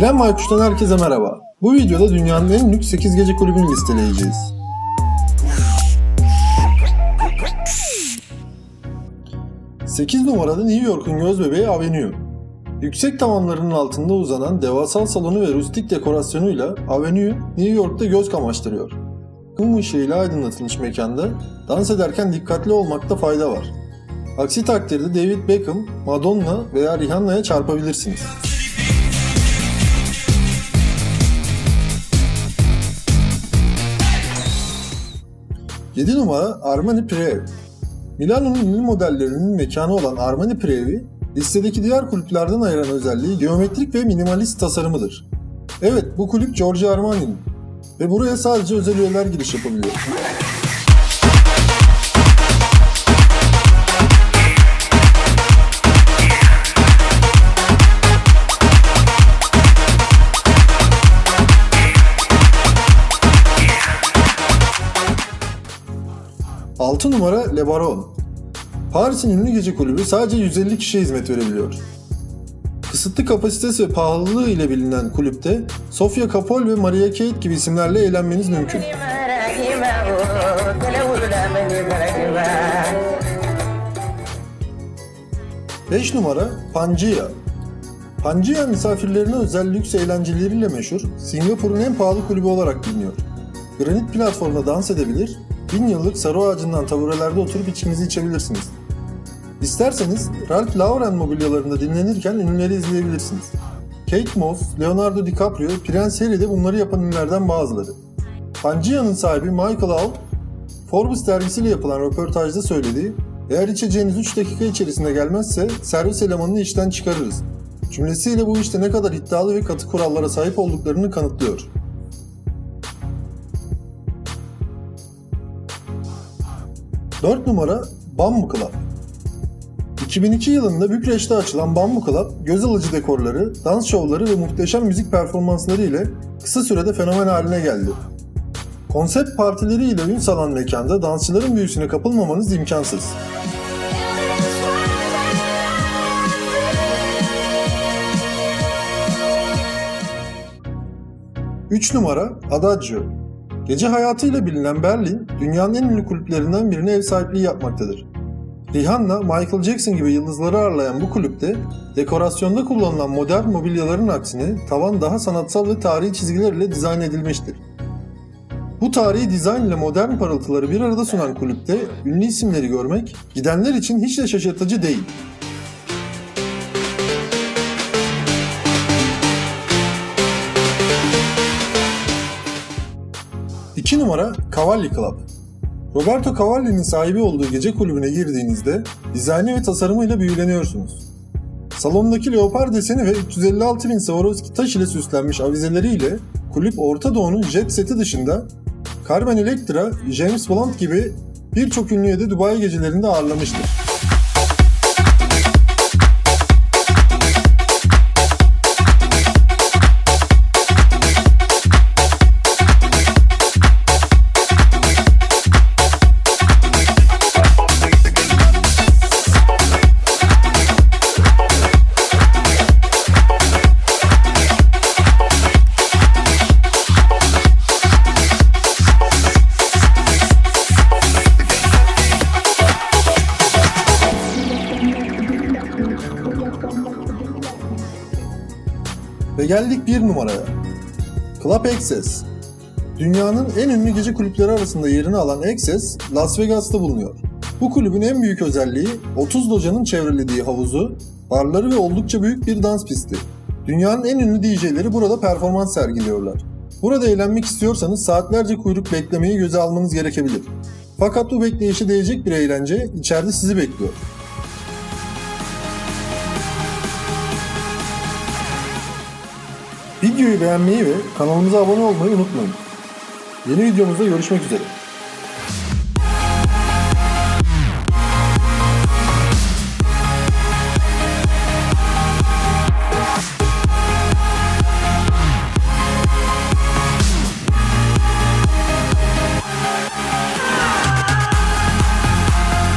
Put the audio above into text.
Giren Maykuş'tan herkese merhaba. Bu videoda dünyanın en lüks 8 gece kulübünü listeleyeceğiz. Sekiz numarada New York'un göz bebeği Avenue. Yüksek tavanlarının altında uzanan devasal salonu ve rustik dekorasyonuyla Avenue, New York'ta göz kamaştırıyor. Mum ışığıyla aydınlatılmış mekanda dans ederken dikkatli olmakta fayda var. Aksi takdirde David Beckham, Madonna veya Rihanna'ya çarpabilirsiniz. 7 numara Armani Prev. Milano'nun ünlü modellerinin mekanı olan Armani Prev'i, listedeki diğer kulüplerden ayıran özelliği geometrik ve minimalist tasarımıdır. Evet, bu kulüp Giorgio Armani'nin ve buraya sadece özel üyeler giriş yapabiliyor. Altı numara Le Baron. Paris'in ünlü gece kulübü sadece 150 kişiye hizmet verebiliyor. Kısıtlı kapasitesi ve pahalılığı ile bilinen kulüpte Sofia Kapol ve Maria Kate gibi isimlerle eğlenmeniz mümkün. Beş numara Pangea. Pangea misafirlerine özel lüks eğlenceleriyle meşhur, Singapur'un en pahalı kulübü olarak biliniyor. Granit platformda dans edebilir, bin yıllık sarı ağacından taburelerde oturup içkinizi içebilirsiniz. İsterseniz Ralph Lauren mobilyalarında dinlenirken ünlüleri izleyebilirsiniz. Kate Moss, Leonardo DiCaprio, Prens Harry de bunları yapan ünlülerden bazıları. Pangea'nın sahibi Michael Al, Forbes dergisiyle yapılan röportajda söylediği, eğer içeceğiniz 3 dakika içerisinde gelmezse servis elemanını işten çıkarırız. Cümlesiyle bu işte ne kadar iddialı ve katı kurallara sahip olduklarını kanıtlıyor. Dört numara Bambu Club. 2002 yılında Bükreş'te açılan Bambu Club, göz alıcı dekorları, dans şovları ve muhteşem müzik performansları ile kısa sürede fenomen haline geldi. Konsept partileriyle ün salan mekanda dansçıların büyüsüne kapılmamanız imkansız. 3 numara Adagio. Gece hayatıyla bilinen Berlin, dünyanın en ünlü kulüplerinden birine ev sahipliği yapmaktadır. Rihanna, Michael Jackson gibi yıldızları ağırlayan bu kulüpte, dekorasyonda kullanılan modern mobilyaların aksine tavan daha sanatsal ve tarihi çizgiler ile dizayn edilmiştir. Bu tarihi dizayn ile modern parıltıları bir arada sunan kulüpte ünlü isimleri görmek, gidenler için hiç de şaşırtıcı değil. 2 numara Cavalli Club. Roberto Cavalli'nin sahibi olduğu gece kulübüne girdiğinizde dizaynı ve tasarımıyla büyüleniyorsunuz. Salondaki leopar deseni ve 356 bin Swarovski taş ile süslenmiş avizeleriyle kulüp Orta Doğu'nun jet seti dışında Carmen Electra, James Blunt gibi birçok ünlüye de Dubai gecelerinde ağırlamıştır. Ve geldik bir numaraya. Club Access. Dünyanın en ünlü gece kulüpleri arasında yerini alan Access, Las Vegas'ta bulunuyor. Bu kulübün en büyük özelliği 30 locanın çevrelediği havuzu, barları ve oldukça büyük bir dans pisti. Dünyanın en ünlü DJ'leri burada performans sergiliyorlar. Burada eğlenmek istiyorsanız saatlerce kuyruk beklemeyi göze almanız gerekebilir. Fakat bu bekleyişe değecek bir eğlence içeride sizi bekliyor. Videoyu beğenmeyi ve kanalımıza abone olmayı unutmayın. Yeni videomuzda görüşmek üzere.